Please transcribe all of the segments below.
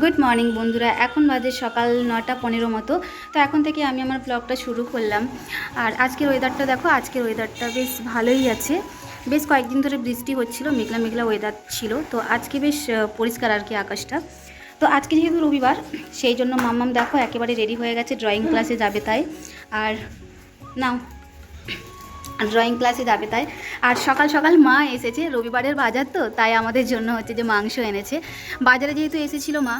Good morning বন্ধুরা। এখন বাজে সকাল নটা পনেরো মতো। তো এখন থেকে আমি আমার ব্লগটা শুরু করলাম। আর আজকের ওয়েদারটা দেখো, আজকের ওয়েদারটা বেশ ভালোই আছে। বেশ কয়েকদিন ধরে বৃষ্টি হচ্ছিল, মেঘলা মেঘলা ওয়েদার ছিল। তো আজকে বেশ পরিষ্কার আর কি আকাশটা। তো আজকে যেহেতু রবিবার, সেই জন্য মাম্মাম দেখো একেবারে রেডি হয়ে গেছে ড্রয়িং ক্লাসে যাবে তাই। আর নাও ড্রয়িং ক্লাসে যাবে তাই। আর সকাল সকাল মা এসেছে, রবিবারের বাজার তো, তাই আমাদের জন্য হচ্ছে যে মাংস এনেছে। বাজারে যেহেতু এসেছিল মা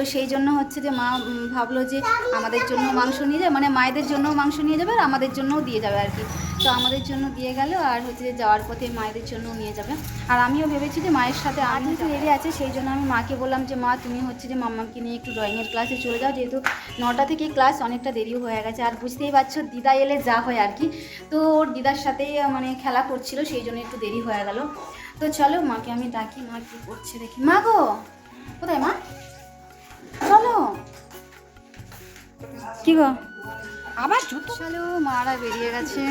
তো সেই জন্য হচ্ছে যে মা ভাবলো যে আমাদের জন্য মাংস নিয়ে যাবে মানে মায়েদের জন্য মাংস নিয়ে যাবে আর আমাদের জন্যও দিয়ে যাবে আর কি। তো আমাদের জন্য দিয়ে গেল আর হচ্ছে যে যাওয়ার পথে মায়েদের জন্যও নিয়ে যাবে। আর আমিও ভেবেছি যে মায়ের সাথে আমি তো রেডি আছে সেই জন্য আমি মাকে বললাম যে মা তুমি হচ্ছে যে মাম্মাকে নিয়ে একটু ড্রয়িংয়ের ক্লাসে চলে যাও যেহেতু নটা থেকে ক্লাস অনেকটা দেরিও হয়ে গেছে। আর বুঝতেই পারছ দিদা এলে যা হয় আর কি। তো ওর দিদার সাথেই মানে খেলা করছিল সেই জন্য একটু দেরি হয়ে গেল। তো চলো মাকে আমি ডাকি মা কী করছে দেখি। মা গো কোথায় মা? চলো। কি গো? আবার জুতো? চলো মারা বেরিয়ে গেছে।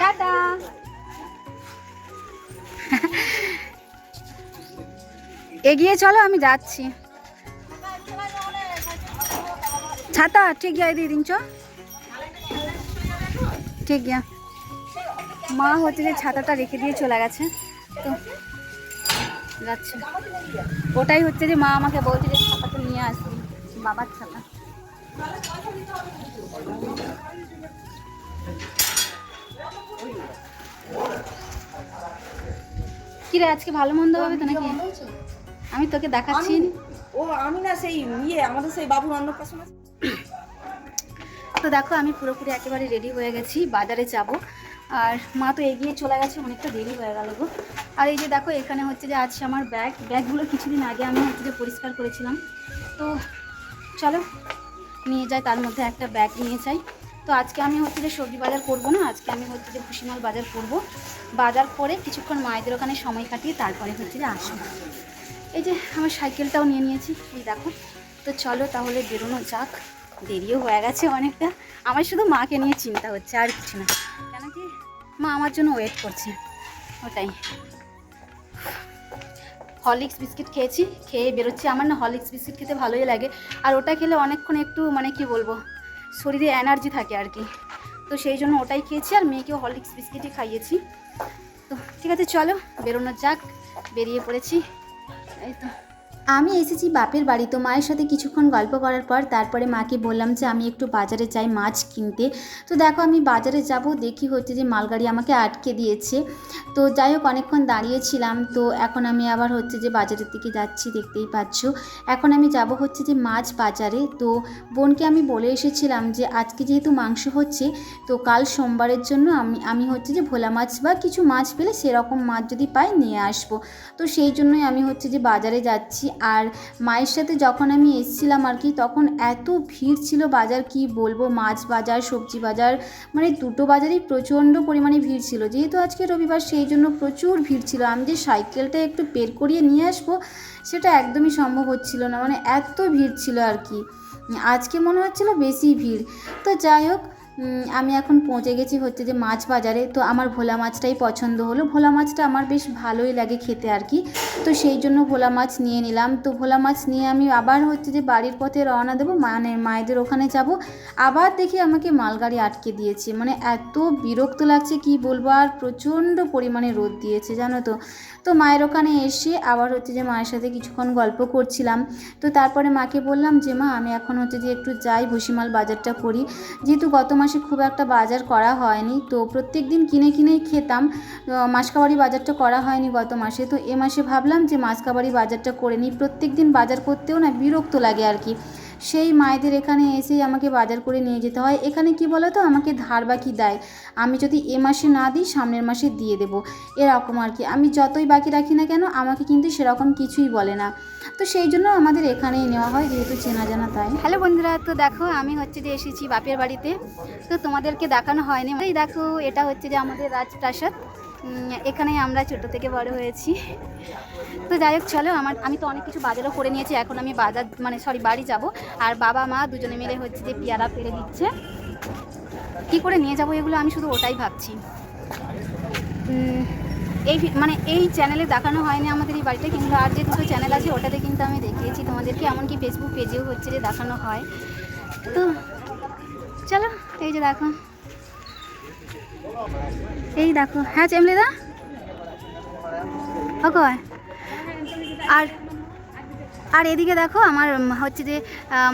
টাটা। এগিয়ে চলো আমি যাচ্ছি। ছাতা ঠিক গিয়া দিয়ে দিন চ। ঠিক গিয়া। মা হচ্ছে যে ছাতাটা রেখে দিয়ে চলে গেছে। তো যাচ্ছে। ওটাই হচ্ছে যে মা আমাকে বলছে যে ছাতাটা নিয়ে আসবি বাবার ছাতা। কিরে আজকে ভালো মন্দ হবে তো নাকি? আমি তোকে দেখাচ্ছি। ও আমি না সেই ইয়ে আমাদের সেই বাবুর অন্নপ্রাশন তো দেখো আমি পুরোপুরি একেবারে রেডি হয়ে গেছি বাজারে যাব। আর মা তো এগিয়ে চলে গেছে, অনেকটা দেরি হয়ে গেল গো। আর এই যে দেখো, এখানে হচ্ছে যে আছে আমার ব্যাগ। ব্যাগগুলো কিছুদিন আগে আমি হচ্ছে যে পরিষ্কার করেছিলাম। তো চলো, নিয়ে যাই, তার মধ্যে একটা ব্যাগ নিয়ে যাই। তো আজকে আমি হচ্ছে যে সবজি বাজার করব না, আজকে আমি হচ্ছে যে ভুসিমাল বাজার করব। বাজার করে কিছুক্ষণ মায়েদের ওখানে সময় কাটিয়ে তারপরে হচ্ছে যে আসব। এই যে আমার সাইকেলটাও নিয়ে নিয়েছি, এই দেখো। তো চলো তাহলে বেরোনো যাক। দেরিও হয়ে গেছে অনেকটা। আমার শুধু মাকে নিয়ে চিন্তা হচ্ছে, আর কিছু না। কেন কি? মা আমার জন্য ওয়েট করছে। ওটাই। হরলিক্স বিস্কিট খেয়েছি, খেয়ে বেরোচ্ছি। আমার না হরলিক্স বিস্কিট খেতে ভালোই লাগে। আর ওটা খেলে অনেকক্ষণ একটু মানে কি বলব, শরীরে এনার্জি থাকে আর কি। তো সেই জন্য ওটাই খেয়েছি আর মেয়েকেও হরলিক্স বিস্কিটই খাইয়েছি। তো ঠিক আছে, চলো, বেরোনো যাক, বেরিয়ে পড়েছি। এই তো। আমি এসেছি বাপের বাড়ি। তো মায়ের সাথে কিছুক্ষণ গল্প করার পর তারপরে মাকে বললাম যে, আমি একটু বাজারে যাই মাছ কিনতে। তো দেখো, আমি বাজারে যাব, দেখি হচ্ছে যে মালগাড়ি আমাকে আটকে দিয়েছে। তো যাই হোক, অনেকক্ষণ দাঁড়িয়েছিলাম। তো এখন আমি আবার হচ্ছে যে বাজারের দিকে যাচ্ছি, দেখতেই পাচ্ছ। এখন আমি যাব হচ্ছে যে মাছ বাজারে। তো বোনকে আমি বলে এসেছিলাম যে, আজকে যেহেতু মাংস হচ্ছে, তো কাল সোমবারের জন্য আমি আমি হচ্ছে যে ভোলা মাছ বা কিছু মাছ পেলে সেরকম মাছ যদি পাই নিয়ে আসব। তো সেই জন্যই আমি হচ্ছে যে বাজারে যাচ্ছি। আর মায়ের সাথে যখন আমি এসেছিলাম আর কি, তখন এত ভিড় ছিল বাজার, কি বলব? মাছ বাজার, সবজি বাজার মানে দুটো বাজারেই প্রচণ্ড পরিমাণে ভিড় ছিল। যেহেতু আজকে রবিবার, সেই জন্য প্রচুর ভিড় ছিল। আমি যে সাইকেলটা একটু বের করিয়ে নিয়ে আসব, সেটা একদমই সম্ভব হচ্ছিল না। মানে এত ভিড় ছিল আর কি। আজকে মনে হচ্ছিল বেশি ভিড়। তো যাই হোক আমি এখন পৌঁছে গেছি হচ্ছে যে মাছ বাজারে। তো আমার ভোলা মাছটাই পছন্দ হলো। ভোলা মাছটা আমার বেশ ভালোই লাগে খেতে আর কি। তো সেই জন্য ভোলা মাছ নিয়ে নিলাম। তো ভোলা মাছ নিয়ে আমি আবার হচ্ছে যে বাড়ির পথে রওনা দেবো। মানে মায়েদের ওখানে যাব। আবার দেখি আমাকে মালগাড়ি আটকে দিয়েছে। মানে এত বিরক্ত লাগছে, কি বলব? আর প্রচণ্ড পরিমাণে রোদ দিয়েছে, জানো তো। তো মায়ের ওখানে এসে আবার হচ্ছে যে মায়ের সাথে কিছুক্ষণ গল্প করছিলাম। তো তারপরে মাকে বললাম যে, মা, আমি এখন হচ্ছে যে একটু যাই, ভুসিমাল বাজারটা করি। যেহেতু গত মাসে খুব একটা বাজার করা হয়নি, তো প্রত্যেক দিন কিনে কিনেই খেতাম। মাসকাবাড়ি বাজারটা করা হয়নি গত মাসে। তো এ মাসে ভাবলাম যে মাসকাবাড়ি বাজারটা করে নিই। প্রত্যেক দিন বাজার করতেও না বিরক্ত লাগে আর কি। সেই মায়েদের এখানে এসেই আমাকে বাজার করে নিয়ে যেতে হয়। এখানে কি বলো তো আমাকে ধার বাকি দেয়। আমি যদি এ মাসে না দিই, সামনের মাসে দিয়ে দেবো। এরকম আর কি। আমি যতই বাকি রাখি না কেন, আমাকে কিন্তু সেরকম কিছুই বলে না। তো সেই জন্য আমাদের এখানেই নেওয়া হয়, যেহেতু চেনা জানা তাই। হ্যালো বন্ধুরা, তো দেখো, আমি হচ্ছে যে এসেছি বাপের বাড়িতে। তো তোমাদেরকে দেখানো হয়নি। দেখো, এটা হচ্ছে যে আমাদের রাজপ্রাসাদ। এখানেই আমরা ছোটো থেকে বড় হয়েছি। তো যাই হোক, চলো, আমার, আমি তো অনেক কিছু বাজারও করে নিয়েছি, এখন আমি বাজার মানে সরি বাড়ি যাব। আর বাবা, মা দুজনে মিলে হচ্ছে যে পেয়ারা পেরে দিচ্ছে। কি করে নিয়ে যাব এগুলো আমি শুধু ওটাই ভাবছি। এই মানে এই চ্যানেলে দেখানো হয়নি আমাদের এই বাড়িটা কিন্তু আর যে দুটো চ্যানেল আছে, ওটাতে কিন্তু আমি দেখিয়েছি তোমাদেরকে, এমনকি ফেসবুক পেজেও হচ্ছে যে দেখানো হয়। তো, চলো, এই যে দেখো। এই দেখো হ্যাঁ চেমলিদা? কয়? আর আর এদিকে দেখো, আমার হচ্ছে যে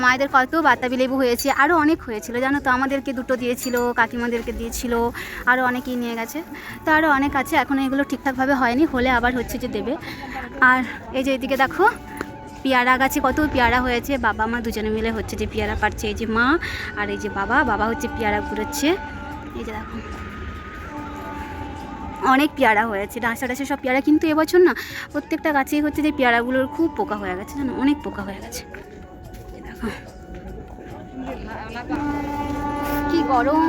মায়েদের কত বাতাবি লেবু হয়েছে আরও অনেক হয়েছিল, জানো তো? আমাদেরকে দুটো দিয়েছিল, কাকিমাদেরকে দিয়েছিল আরও অনেকেই নিয়ে গেছে। তো আরও অনেক আছে, এখন এগুলো ঠিকঠাকভাবে হয়নি, হলে আবার হচ্ছে যে দেবে। আর এই যে এদিকে দেখো, পেয়ারা গাছে কত পেয়ারা হয়েছে, বাবা মা দুজনে মিলে হচ্ছে যে পেয়ারা পাড়ছে, এই যে মা আর এই যে বাবা বাবা হচ্ছে পেয়ারা ঘুরোচ্ছে। এই যে দেখো। অনেক পেয়ারা হয়েছে, ডাঁসা ডাঁসা সব পেয়ারা, কিন্তু এবছর না প্রত্যেকটা গাছেই হচ্ছে যে পেয়ারাগুলোর খুব পোকা হয়ে গেছে, জানো? অনেক পোকা হয়ে গেছে। দেখো। কি গরম!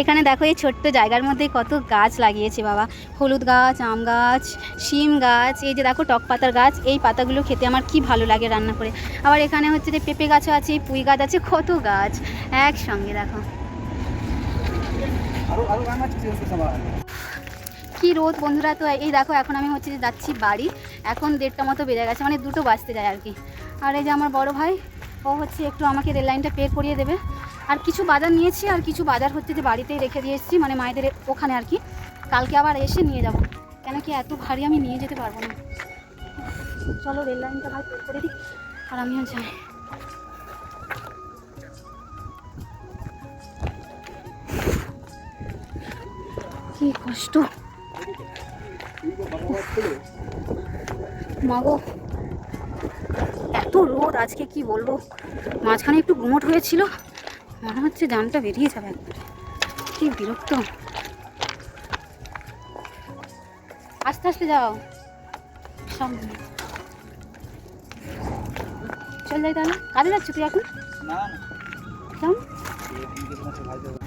এখানে দেখো এই ছোট্ট জায়গার মধ্যে কত গাছ লাগিয়েছে বাবা। হলুদ গাছ আম গাছ শিম গাছ এই যে দেখো টক পাতার গাছ এই পাতাগুলো খেতে আমার কি ভালো লাগে রান্না করে। আবার এখানে হচ্ছে যে পেঁপে গাছও আছে পুঁই গাছ আছে কত গাছ। একসঙ্গে দেখো। কি রোদ বন্ধুরা তো এই দেখো এখন আমি হচ্ছে যে যাচ্ছি বাড়ি। এখন দেড়টা মতো বেড়ে গেছে মানে দুটো বাজতে যায় আর কি। আর এই যে আমার বড় ভাই ও হচ্ছে একটু আমাকে রেল লাইনটা পে করিয়ে দেবে। আর কিছু বাজার নিয়েছি, আর কিছু বাজার হচ্ছে যে বাড়িতেই রেখে দিয়ে এসেছি মানে মায়েদের ওখানে আর কি। কালকে আবার এসে নিয়ে যাব। কেন কি এত ভারী আমি নিয়ে যেতে পারব না। চলো রেল লাইনটা ভাই করে দিই আর আমিও যাই। কি কষ্ট। মাগো এত রোদ আজকে কি বলব? মাঝখানে একটু গুমট হয়েছিল মনে হচ্ছে জানটা বেরিয়ে যাবে একবার। কি বিরক্ত। আস্তে আস্তে যাও। সামনে। চল যাই তাহলে। কাজে যাচ্ছ তুই এখন?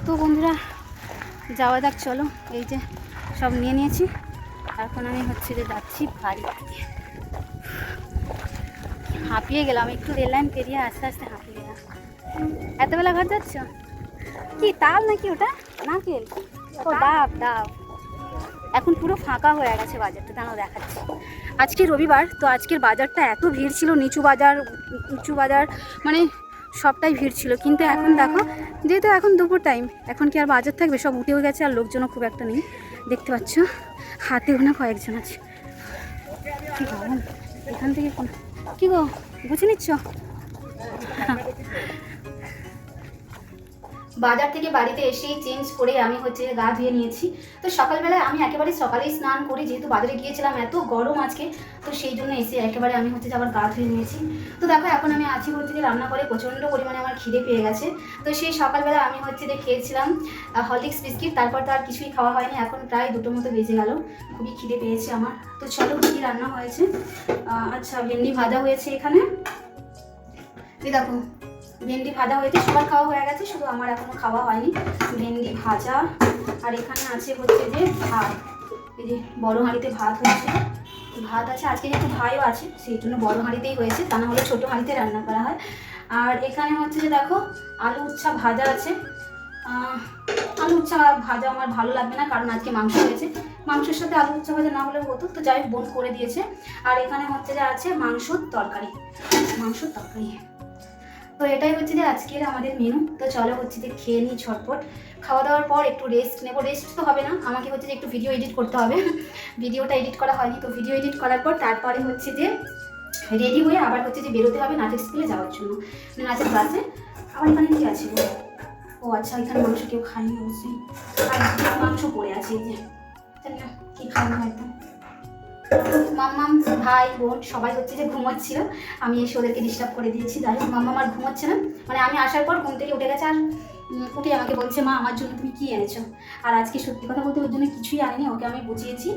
তো বন্ধুরা যাওয়া যাক চলো। এই যে সব নিয়ে নিয়েছি। এখন আমি হচ্ছে যে যাচ্ছি বাড়ি হাঁপিয়ে গেলাম একটু রেল লাইন পেরিয়ে আস্তে আস্তে হাঁপিয়ে এতবেলা ঘর যাচ্ছ? কি তাল নাকি ওটা? নারকেল? ও ডাব ডাব এখন পুরো ফাঁকা হয়ে গেছে বাজারটা দাঁড়াও দেখাচ্ছি। আজকে রবিবার তো আজকের বাজারটা এত ভিড় ছিল নিচু বাজার উঁচু বাজার মানে সবটাই ভিড় ছিল। কিন্তু এখন দেখো যেহেতু এখন দুপুর টাইম এখন কি আর বাজার থাকবে? সব উঠেও গেছে আর লোকজনও খুব একটা নেই। দেখতে পাচ্ছ হাতেও না কয়েকজন আছে। কি গরম। এখান থেকে কি গো বুঝে নিচ্ছ? বাজার থেকে বাড়িতে এসেই চেঞ্জ করে আমি হচ্ছে গা ধুয়ে নিয়েছি। তো সকালবেলায় আমি একেবারে সকালেই স্নান করি যেহেতু বাজারে গিয়েছিলাম, এত গরম আজকে, তো সেই জন্য এসে একেবারে আমি হচ্ছে আবার গা ধুয়ে নিয়েছি। তো দেখো এখন আমি আছি হচ্ছে যে রান্না করে প্রচণ্ড পরিমাণে আমার খিদে পেয়ে গেছে। তো সেই সকালবেলা আমি হচ্ছে যে খেয়েছিলাম হরলিক্স বিস্কিট, তারপর তো আর কিছুই খাওয়া হয়নি, এখন প্রায় দুটো মতো বেজে গেল। খুবই খিদে পেয়েছে আমার। তো চলো কী রান্না হয়েছে? আচ্ছা ভেন্ডি ভাজা হয়েছে এখানে। দেখো ভেন্ডি ভাজা হয়েছে, সবার খাওয়া হয়ে গেছে, শুধু আমার এখনও খাওয়া হয়নি। ভেন্ডি ভাজা, আর এখানে আছে হচ্ছে যে ভাত। এই যে বড় হাঁড়িতে ভাত হয়েছে ভাত আছে, আজকে যেহেতু ভাইও আছে, সেই জন্য বড় হাঁড়িতেই হয়েছে, তা না হলে ছোটো হাঁড়িতে রান্না করা হয়। আর এখানে হচ্ছে যে দেখো, আলু উচ্ছা ভাজা আছে। আলু উচ্ছা ভাজা আমার ভালো লাগবে না, কারণ আজকে মাংস হয়েছে। মাংসের সাথে আলু উচ্ছা ভাজা না হলে হতো, তো যাই বোন করে দিয়েছে। আর এখানে হচ্ছে যে আছে মাংসর তরকারি। মাংসর তরকারি। তো এটাই হচ্ছে যে আজকের আমাদের মেনু তো চলো হচ্ছে যে খেয়ে নিই ঝটপট। খাওয়া দাওয়ার পর একটু রেস্ট নেব। রেস্ট তো হবে না। আমাকে হচ্ছে যে একটু ভিডিও এডিট করতে হবে। ভিডিওটা এডিট করা হয়নি, তো ভিডিও এডিট করার পর তারপরে হচ্ছে যে রেডি হয়ে আবার হচ্ছে যে বেরোতে হবে নাচের স্কুলে যাওয়ার জন্য। মানে নাচের ক্লাসে আবার এখানে কি আছে? ও আচ্ছা এখানে মাংস কেউ খায়নি, অবশ্যই। আর মাংস পড়ে আছে যে। কি খাওয়ানো হয়তো মাম্মাম, ভাই, বোন, সবাই হচ্ছে যে ঘুমোচ্ছিল। আমি এসে ওদেরকে ডিস্টার্ব করে দিয়েছি। যাই হোক মাম্মা আমার ঘুমোচ্ছে না। মানে আমি আসার পর ঘুম থেকে উঠে গেছে আর উঠে আমাকে বলছে, মা, আমার জন্য তুমি কি এনেছো? আর আজকে সত্যি কথা বলতে ওর জন্য কিছুই আনিনি, ওকে আমি বুঝিয়েছি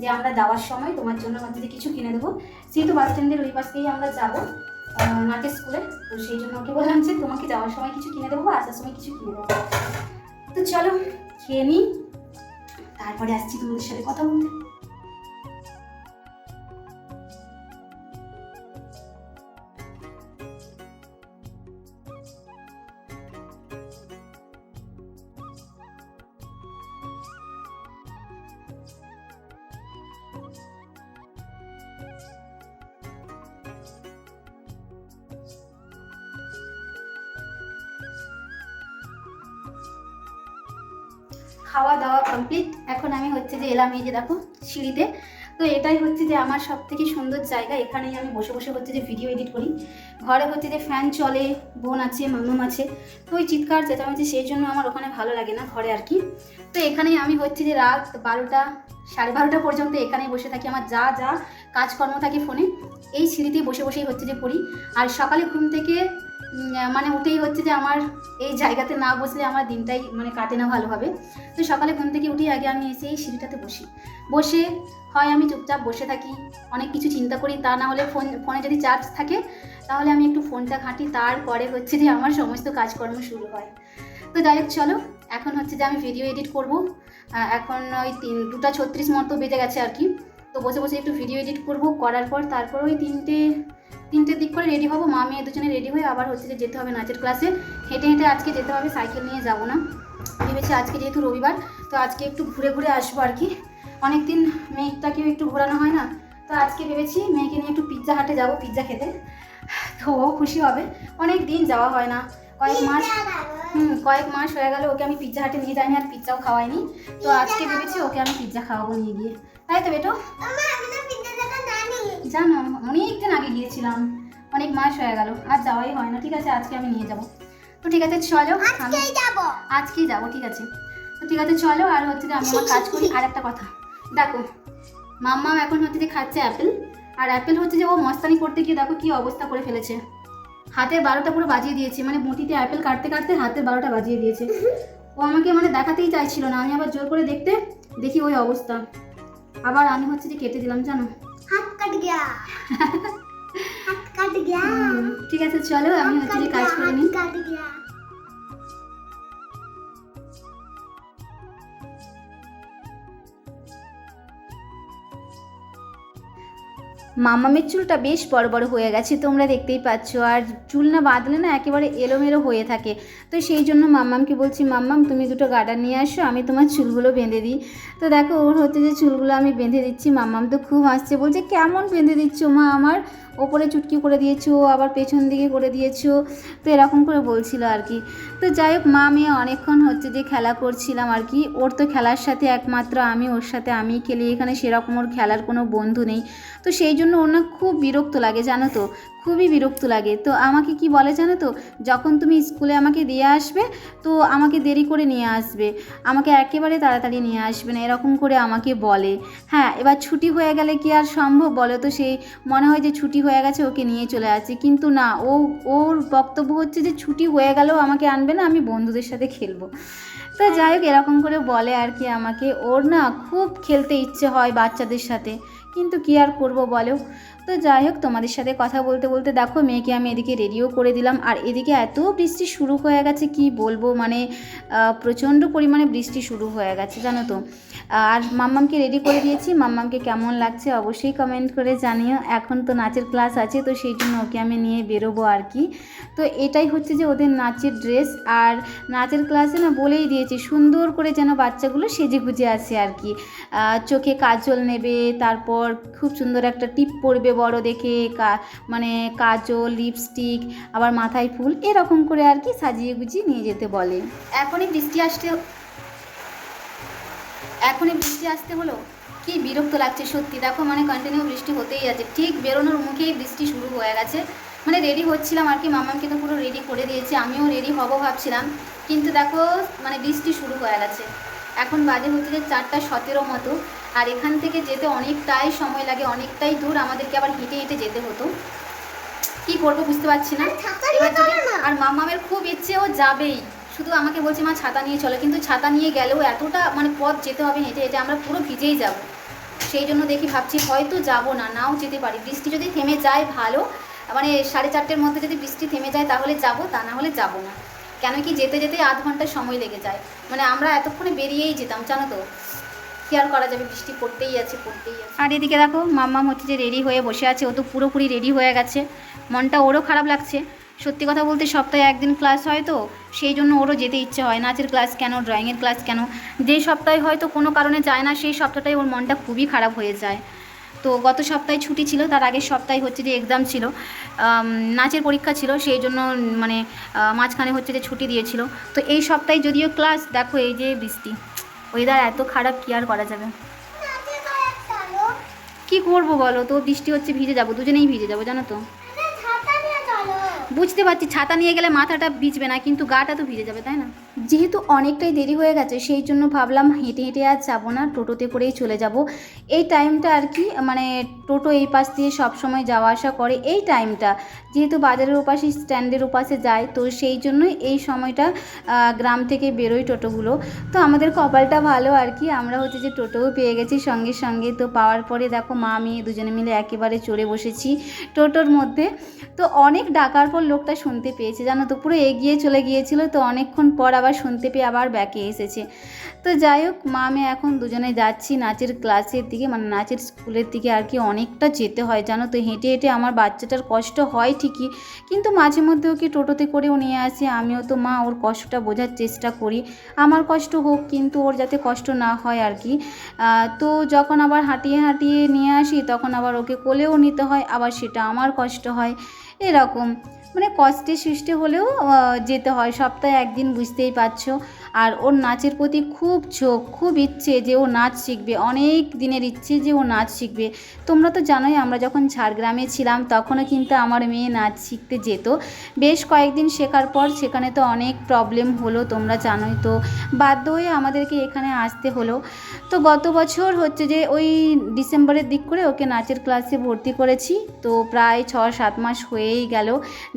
যে আমরা যাওয়ার সময় তোমার জন্য হচ্ছে যে কিছু কিনে দেবো। যেহেতু বাস স্ট্যান্ডের ওই পাশ থেকেই আমরা যাব নাটের স্কুলে তো সেই জন্য ওকে বললাম যে তোমাকে যাওয়ার সময় কিছু কিনে দেবো, আসার সময় কিছু কিনে দেবো। তো চলো, খেয়ে নিই তারপরে আসছি তোমাদের সাথে কথা বলতে। এখন আমি হচ্ছে যে এলাম এই যে দেখো সিঁড়িতে। তো এটাই হচ্ছে যে আমার সব থেকে সুন্দর জায়গা। এখানেই আমি বসে বসে হচ্ছে যে ভিডিও এডিট করি। ঘরে হচ্ছে যে ফ্যান চলে, বোন আছে, মামাম আছে। তো ওই চিৎকার, চেঁচামেচি, সেই জন্য আমার ওখানে ভালো লাগে না ঘরে আর কি। তো এখানেই আমি হচ্ছে যে রাত বারোটা, সাড়ে বারোটা পর্যন্ত এখানেই বসে থাকি। আমার যা যা কাজকর্ম থাকে ফোনে, এই সিঁড়িতেই বসে বসেই হচ্ছে যে পড়ি। আর সকালে ঘুম থেকে মানে উঠেই হচ্ছে যে আমার এই জায়গাতে না বসলে আমার দিনটাই মানে কাটে না ভালোভাবে তো সকালে ঘুম থেকে উঠেই আগে আমি এসে এই সিঁড়িটাতে বসি। বসে হয় আমি চুপচাপ বসে থাকি, অনেক কিছু চিন্তা করি, তা না হলে ফোন ফোনে যদি চার্জ থাকে, তাহলে আমি একটু ফোনটা ঘাঁটি, তারপরে হচ্ছে যে আমার সমস্ত কাজকর্ম শুরু হয়। তো যাই হোক, চলো, এখন হচ্ছে যে আমি ভিডিও এডিট করব। এখন ওই তিন, দুটা ছত্রিশ মতো বেজে গেছে আর কি। তো বসে বসে একটু ভিডিও এডিট করব, করার পর তারপর ওই তিনটে তিনটের দিক করে রেডি হব। মা, মেয়ে দুজনে রেডি হয়ে আবার হচ্ছে যে যেতে হবে নাচের ক্লাসে হেঁটে হেঁটে আজকে যেতে হবে সাইকেল নিয়ে যাব না। ভেবেছি আজকে যেহেতু রবিবার, তো আজকে একটু ঘুরে ঘুরে আসব আর কি। অনেকদিন মেয়েটাকেও একটু ঘোরানো হয় না, তো আজকে ভেবেছি মেয়েকে নিয়ে একটু পিৎজা হাটে যাব পিৎজা খেতে। তো ও খুশি হবে। অনেক দিন যাওয়া হয় না। কয়েক মাস, হুম, কয়েক মাস হয়ে গেল ওকে আমি পিৎজা হাটে নিয়ে যাইনি আর পিৎজাও খাওয়াইনি। তো আজকে ভেবেছি ওকে আমি পিৎজা খাওয়াবো নিয়ে গিয়ে। তাই তো বেটো? জানো অনেক দিন আগে গিয়েছিলাম। অনেক মাস হয়ে গেল আর যাওয়াই হয় না ঠিক আছে? আজকে আমি নিয়ে যাব। তো ঠিক আছে চলো আমি আজকেই যাব। ঠিক আছে? তো ঠিক আছে চলো আর হচ্ছে যে আমি আমার কাজ করি আর একটা কথা। দেখো মাম্মা এখন হচ্ছে যে খাচ্ছে অ্যাপেল আর অ্যাপেল হচ্ছে যে ও মস্তানি করতে গিয়ে দেখো কি অবস্থা করে ফেলেছে। হাতের বারোটা পুরো বাজিয়ে দিয়েছে মানে মুটিতে অ্যাপেল কাটতে কাটতে হাতের বারোটা বাজিয়ে দিয়েছে। ও আমাকে মানে দেখাতেই চাইছিল না আমি আবার জোর করে দেখতে দেখি ওই অবস্থা। আবার আমি হচ্ছে যে কেটে দিলাম জানো? ঠিক আছে চলো আমি হচ্ছে কাজ করে নিই। মামামের চুলটা বেশ বড় বড় হয়ে গেছে তোমরা দেখতেই পাচ্ছ। আর চুল না বাঁধলে না একেবারে এলোমেলো হয়ে থাকে। তো সেই জন্য মাম্মামকে বলছি মাম্মাম তুমি দুটো গার্ডার নিয়ে আসো আমি তোমার চুলগুলো বেঁধে দিই। তো দেখো, ওর হচ্ছে যে চুলগুলো আমি বেঁধে দিচ্ছি। মাম্মাম তো খুব হাসছে, বলছে, কেমন বেঁধে দিচ্ছ মা আমার? ওপরে চুটকি করে দিয়েছ, আবার পেছন দিকে করে দিয়েছ। তো এরকম করে বলছিল আর কি। তো যাই হোক, মা মেয়ে অনেকক্ষণ হচ্ছে যে খেলা করছিলাম আর কি। ওর তো খেলার সাথে একমাত্র আমি, ওর সাথে আমি খেলি। এখানে সেরকম ওর খেলার কোনো বন্ধু নেই। তো সেই জন্য ওর না খুব বিরক্ত লাগে, জানো তো? খুবই বিরক্ত লাগে। তো আমাকে কি বলে জানো তো? যখন তুমি স্কুলে আমাকে দিয়ে আসবে তো আমাকে দেরি করে নিয়ে আসবে। আমাকে একেবারে তাড়াতাড়ি নিয়ে আসবে না এরকম করে আমাকে বলে। হ্যাঁ এবার ছুটি হয়ে গেলে কি আর সম্ভব বলো তো? সেই মনে হয় যে ছুটি হয়ে গেছে ওকে নিয়ে চলে আসছে কিন্তু না ও ওর বক্তব্য হচ্ছে যে ছুটি হয়ে গেলেও আমাকে আনবে না আমি বন্ধুদের সাথে খেলব। তো যাই হোক এরকম করে বলে আর কি আমাকে। ওর না খুব খেলতে ইচ্ছে হয় বাচ্চাদের সাথে। কিন্তু কি আর করব বলো? তো যাই হোক, তোমাদের সাথে কথা বলতে বলতে দেখো, মেয়েকে আমি এদিকে রেডিও করে দিলাম। আর এদিকে এত বৃষ্টি শুরু হয়ে গেছে, কি বলব? মানে প্রচণ্ড পরিমাণে বৃষ্টি শুরু হয়ে গেছে, জানো তো। আর মাম্মামকে রেডি করে দিয়েছি। মাম্মামকে কেমন লাগছে অবশ্যই কমেন্ট করে জানিও। এখন তো নাচের ক্লাস আছে, তো সেই জন্য ওকে আমি নিয়ে বেরোবো আর কি। তো এটাই হচ্ছে যে ওদের নাচের ড্রেস আর নাচের ক্লাসে না বলেই দিয়েছি, সুন্দর করে যেন বাচ্চাগুলো সেজে গুজে আসে আর কি। চোখে কাজল নেবে, তারপর খুব সুন্দর একটা টিপ পরবে বড় দেখে মানে কাজল লিপস্টিক আবার মাথায় ফুল, এরকম করে আর কি সাজিয়ে গুজিয়ে নিয়ে যেতে বলে। এখনই বৃষ্টি আসতে এখনই বৃষ্টি আসতে হলো? কি বিরক্ত লাগছে সত্যি। দেখো মানে কন্টিনিউ বৃষ্টি হতেই আছে ঠিক বেরোনোর মুখেই বৃষ্টি শুরু হয়ে গেছে। মানে রেডি হচ্ছিলাম আর কি, মামাকে তো পুরো রেডি করে দিয়েছি, আমিও রেডি হব ভাবছিলাম। কিন্তু দেখো মানে বৃষ্টি শুরু হয়ে গেছে। এখন বাজে হচ্ছে যে চারটা সতেরো মতো। আর এখান থেকে যেতে অনেকটাই সময় লাগে অনেকটাই দূর আমাদেরকে আবার হেঁটে হেঁটে যেতে হতো। কি করব বুঝতে পারছি না? এবার যদি আর মামামের খুব ইচ্ছে ও যাবেই। শুধু আমাকে বলছে মা ছাতা নিয়ে চলো। কিন্তু ছাতা নিয়ে গেলেও এতটা মানে পথ যেতে হবে হেঁটে হেঁটে আমরা পুরো ভিজেই যাব। সেই জন্য দেখি ভাবছি হয়তো যাব না নাও যেতে পারি। বৃষ্টি যদি থেমে যায় ভালো। মানে সাড়ে চারটের মধ্যে যদি বৃষ্টি থেমে যায় তাহলে যাব তা না হলে যাব না। কেন কি যেতে যেতে আধ ঘণ্টা সময় লেগে যায়। মানে আমরা এতক্ষণে বেরিয়েই যেতাম জানো তো? কি আর করা যাবে, বৃষ্টি পড়তেই আছে পড়তেই আছে। আর এদিকে দেখো, মাম্মাম হচ্ছে যে রেডি হয়ে বসে আছে, ও তো পুরোপুরি রেডি হয়ে গেছে। মনটা ওরও খারাপ লাগছে। সত্যি কথা বলতে সপ্তাহে একদিন ক্লাস হয় তো, সেই জন্য ওরও যেতে ইচ্ছে হয় নাচের ক্লাস কেন ড্রয়িংয়ের ক্লাস কেন? যে সপ্তাহে হয়তো কোনো কারণে যায় না, সেই সপ্তাহটাই ওর মনটা খুবই খারাপ হয়ে যায়। তো গত সপ্তাহে ছুটি ছিল, তার আগের সপ্তাহে হচ্ছে যে এক্সাম ছিল। নাচের পরীক্ষা ছিল, সেই জন্য মানে মাঝখানে হচ্ছে যে ছুটি দিয়েছিল। তো এই সপ্তাহে যদিও ক্লাস দেখো এই যে বৃষ্টি। ওয়েদার এত খারাপ, কি আর করা যাবে? কি করব বলো তো? বৃষ্টি হচ্ছে, ভিজে যাব, দুজনেই ভিজে যাব, জানো তো? বুঝতে পারছি, ছাতা নিয়ে গেলে মাথাটা ভিজবে না, কিন্তু গাটা তো ভিজে যাবে, তাই না? যেহেতু অনেকটাই দেরি হয়ে গেছে, সেই জন্য ভাবলাম হেঁটে হেঁটে আর যাব না, টোটোতে করেই চলে যাব। এই টাইমটা আর কি মানে টোটো এই পাশ দিয়ে সব সময় যাওয়া আসা করে, এই টাইমটা যেহেতু বাজারের ওপাশে, স্ট্যান্ডের ওপাশে যায়, তো সেই জন্যই এই সময়টা গ্রাম থেকে বেরোয় টোটোগুলো। তো আমাদের কপালটা ভালো আর কি, আমরা হচ্ছে যে টোটোও পেয়ে গেছি সঙ্গে সঙ্গে। তো পাওয়ার পরে দেখো মা, মেয়ে দুজনে মিলে একেবারে চড়ে বসেছি টোটোর মধ্যে। তো অনেক ডাকার পর লোকটা শুনতে পেয়েছে, জানো তো, পুরো এগিয়ে চলে গিয়েছিল, তো অনেকক্ষণ পর আবার শুনতে পেয়ে আবার ব্যাকে এসেছে। তো যাই হোক, মা, মেয়ে এখন দুজনে যাচ্ছি নাচের ক্লাসের দিকে মানে নাচের স্কুলের দিকে আর কি, অনেকটা যেতে হয়, জানো তো, হেঁটে হেঁটে আমার বাচ্চাটার কষ্ট হয় ঠিকই। কিন্তু মাঝে মধ্যে ওকে টোটোতে করেও নিয়ে আসি, আমিও তো মা, ওর কষ্টটা বোঝার চেষ্টা করি। আমার কষ্ট হোক, কিন্তু ওর যাতে কষ্ট না হয় আর কি। তো যখন আবার হাঁটিয়ে হাঁটিয়ে নিয়ে আসি, তখন আবার ওকে কোলেও নিতে হয়, আবার সেটা আমার কষ্ট হয়, এরকম। মানে কষ্টে সৃষ্টি হলেও যেতে হয়। সপ্তাহে একদিন বুঝতেই পারছ। আর ওর নাচের প্রতি খুব ঝোঁক, খুব ইচ্ছে যে ও নাচ শিখবে। অনেক দিনের ইচ্ছে যে ও নাচ শিখবে। তোমরা তো জানোই, আমরা যখন ঝাড়গ্রামে ছিলাম, তখনও কিন্তু আমার মেয়ে নাচ শিখতে যেত। বেশ কয়েকদিন শেখার পর সেখানে তো অনেক প্রবলেম হলো, তোমরা জানোই তো। বাধ্য হয়ে আমাদেরকে এখানে আসতে হলো। তো গত বছর হচ্ছে যে ওই ডিসেম্বরের দিক করে ওকে নাচের ক্লাসে ভর্তি করেছি। তো প্রায় ছ সাত মাস হয়েই গেল।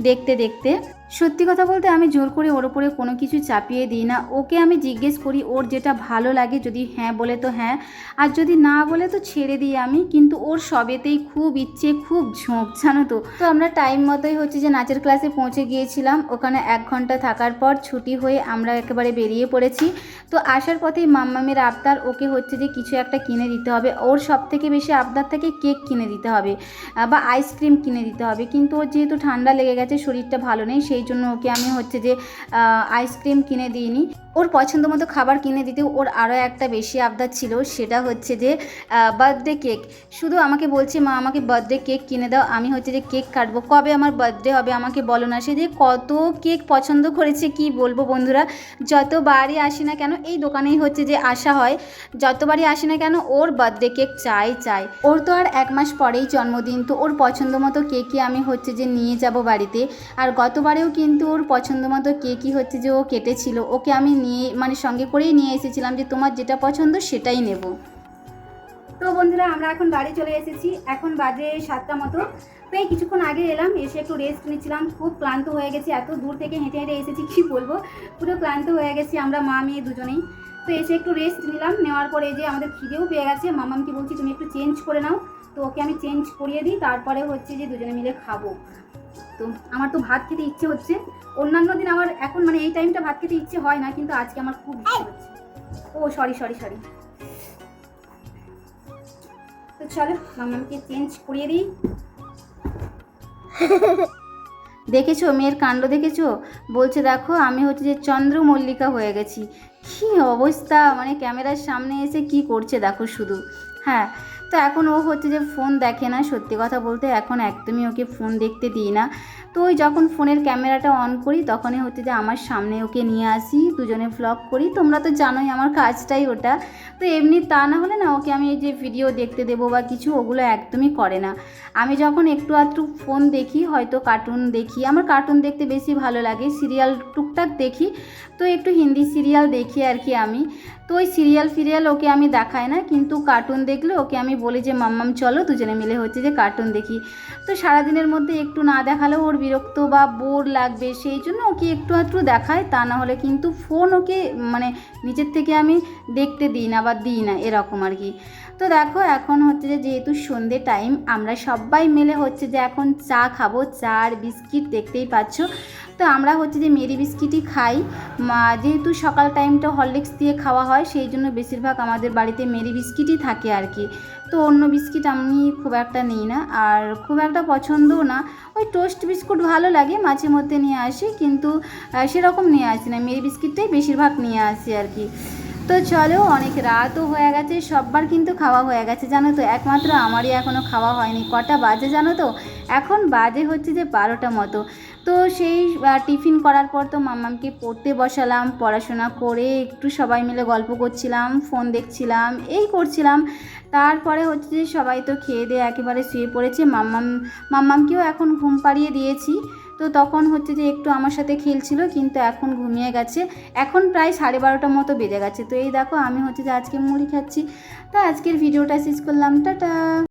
দেখতে দেখতে সত্যি কথা বলতে আমি জোর করে ওর ওপরে কোনো কিছু চাপিয়ে দিই না। ওকে আমি জিজ্ঞেস করি, ওর যেটা ভালো লাগে যদি হ্যাঁ বলে তো হ্যাঁ আর যদি না বলে তো ছেড়ে দিই আমি। কিন্তু ওর সবেতেই খুব ইচ্ছে, খুব ঝোঁক, জানো তো। তো আমরা টাইম মতোই হচ্ছে যে নাচের ক্লাসে পৌঁছে গিয়েছিলাম। ওখানে এক ঘণ্টা থাকার পর ছুটি হয়ে আমরা একেবারে বেরিয়ে পড়েছি। তো আসার পথেই মাম্মামের আবদার, ওকে হচ্ছে যে কিছু একটা কিনে দিতে হবে। ওর সব থেকে বেশি আবদার থাকে কেক কিনে দিতে হবে বা আইসক্রিম কিনে দিতে হবে। কিন্তু ওর যেহেতু ঠান্ডা লেগে গেছে, শরীরটা ভালো নেই, সেই জন্য ওকে আমি হচ্ছে যে আইসক্রিম কিনে দিইনি। ওর পছন্দ মতো খাবার কিনে দিতে ওর আরও একটা বেশি আবদার ছিল, সেটা হচ্ছে যে বার্থডে কেক শুধু আমাকে বলছে, মা, আমাকে বার্থডে কেক কিনে দাও। আমি হচ্ছে যে কেক কাটবো। কবে আমার বার্থডে হবে আমাকে বলো না। সে যে কত কেক পছন্দ করেছে, কি বলব বন্ধুরা? যতবারই আসি না কেন, এই দোকানেই হচ্ছে যে আসা হয়। যতবারই আসি না কেন, ওর বার্থডে কেক চাই চাই। ওর তো আর এক মাস পরেই জন্মদিন, তো ওর পছন্দ মতো কেকই আমি হচ্ছে যে নিয়ে যাব বাড়িতে। আর গতবারেও কিন্তু ওর পছন্দ মতো কেকই হচ্ছে যে ও কেটেছিল। ওকে আমি নিয়ে মানে সঙ্গে করেই নিয়ে এসেছিলাম যে তোমার যেটা পছন্দ সেটাই নেব। তো বন্ধুরা, আমরা এখন বাড়ি চলে এসেছি। এখন বাজে সাতটা মতো। তো এই কিছুক্ষণ আগে এলাম, এসে একটু রেস্ট নিচ্ছিলাম। খুব ক্লান্ত হয়ে গেছি, এত দূর থেকে হেঁটে হেঁটে এসেছি, কি বলব? পুরো ক্লান্ত হয়ে গেছি আমরা, মা, মেয়ে দুজনেই। তো এসে একটু রেস্ট নিলাম। নেওয়ার পরে যে আমাদের খিদেও পেয়ে গেছে। মামামকে বলছি, তুমি একটু চেঞ্জ করে নাও। তো ওকে আমি চেঞ্জ করিয়ে দিই। তারপরে হচ্ছে যে দুজনে মিলে খাব। তো আমার তো ভাত খেতে ইচ্ছে হচ্ছে। অন্যান্য দিন আমার এখন মানে এই টাইমটা ভাত খেতে ইচ্ছে হয় না কিন্তু আজকে আমার খুব ইচ্ছে হচ্ছে। ও সরি সরি সরি তো চলো মামামকে চেঞ্জ করিয়ে দিই। দেখেছ মেয়ের কাণ্ড দেখেছ? বলছে দেখো আমি হচ্ছে যে চন্দ্রমল্লিকা হয়ে গেছি। কী অবস্থা? মানে ক্যামেরার সামনে এসে কি করছে? দেখো শুধু। হ্যাঁ তো এখন ও হচ্ছে যে ফোন দেখে না, সত্যি কথা বলতে এখন একদমই ওকে ফোন দেখতে দিই না। তো ওই যখন ফোনের ক্যামেরাটা অন করি, তখনই হচ্ছে যে আমার সামনে ওকে নিয়ে আসি, দুজনে ভ্লগ করি। তোমরা তো জানোই আমার কাজটাই ওটা। তো এমনি তা না হলে না ওকে আমি এই যে ভিডিও দেখতে দেবো বা কিছু, ওগুলো একদমই করে না। আমি যখন একটু আধটু ফোন দেখি, হয়তো কার্টুন দেখি, আমার কার্টুন দেখতে বেশি ভালো লাগে সিরিয়াল টুকটাক দেখি, তো একটু হিন্দি সিরিয়াল দেখি আর কি আমি। তো ওই সিরিয়াল ফিরিয়াল ওকে আমি দেখাই না, কিন্তু কার্টুন দেখলে ওকে আমি বলি যে মাম্মাম চলো দুজনে মিলে হচ্ছে যে কার্টুন দেখি। তো সারাদিনের মধ্যে একটু না দেখালেও ওর বিরক্ত বা বোর লাগবে, সেই জন্য ওকে একটু আধটু দেখায় তা না হলে কিন্তু ফোন ওকে মানে নিজের থেকে আমি দেখতে দিই না বা দিই না, এরকম আর কি। তো দেখো, এখন হচ্ছে যে যেহেতু সন্ধে টাইম আমরা সবাই মিলে হচ্ছে যে এখন চা খাব, চা আর বিস্কিট দেখতেই পাচ্ছ। তো আমরা হচ্ছে যে মেরি বিস্কিটই খাই। যেহেতু সকাল টাইমটা হরলিক্স দিয়ে খাওয়া হয়, সেই জন্য বেশিরভাগ আমাদের বাড়িতে মেরি বিস্কিটই থাকে আর কি। তো অন্য বিস্কিট আমি খুব একটা নিই না, আর খুব একটা পছন্দও না। ওই টোস্ট বিস্কুট ভালো লাগে, মাঝে মধ্যে নিয়ে আসি, কিন্তু সেরকম নিয়ে আসি না। মেরি বিস্কিটটাই বেশিরভাগ নিয়ে আসি আর কি। তো চলো, অনেক রাতও হয়ে গেছে, সববার কিন্তু খাওয়া হয়ে গেছে, জানো তো? একমাত্র আমারই এখনও খাওয়া হয়নি। কটা বাজে জানো তো? এখন বাজে হচ্ছে যে বারোটা মতো। তো সেই টিফিন করার পর তো মাম্মামকে পড়তে বসালাম, পড়াশোনা করে একটু সবাই মিলে গল্প করছিলাম, ফোন দেখছিলাম, এই করছিলাম। তারপরে হচ্ছে যে সবাই তো খেয়ে দিয়ে একেবারে শুয়ে পড়েছে। মাম্মাম মাম্মামকেও এখন ঘুম পাড়িয়ে দিয়েছি। তো তখন হচ্ছে যে একটু আমার সাথে খেলছিল, কিন্তু এখন ঘুমিয়ে গেছে। এখন প্রায় সাড়ে বারোটার মতো বেজে গেছে। তো এই দেখো, আমি হচ্ছে যে আজকে মুড়ি খাচ্ছি। তো আজকের ভিডিওটা শেষ করলাম। টাটা!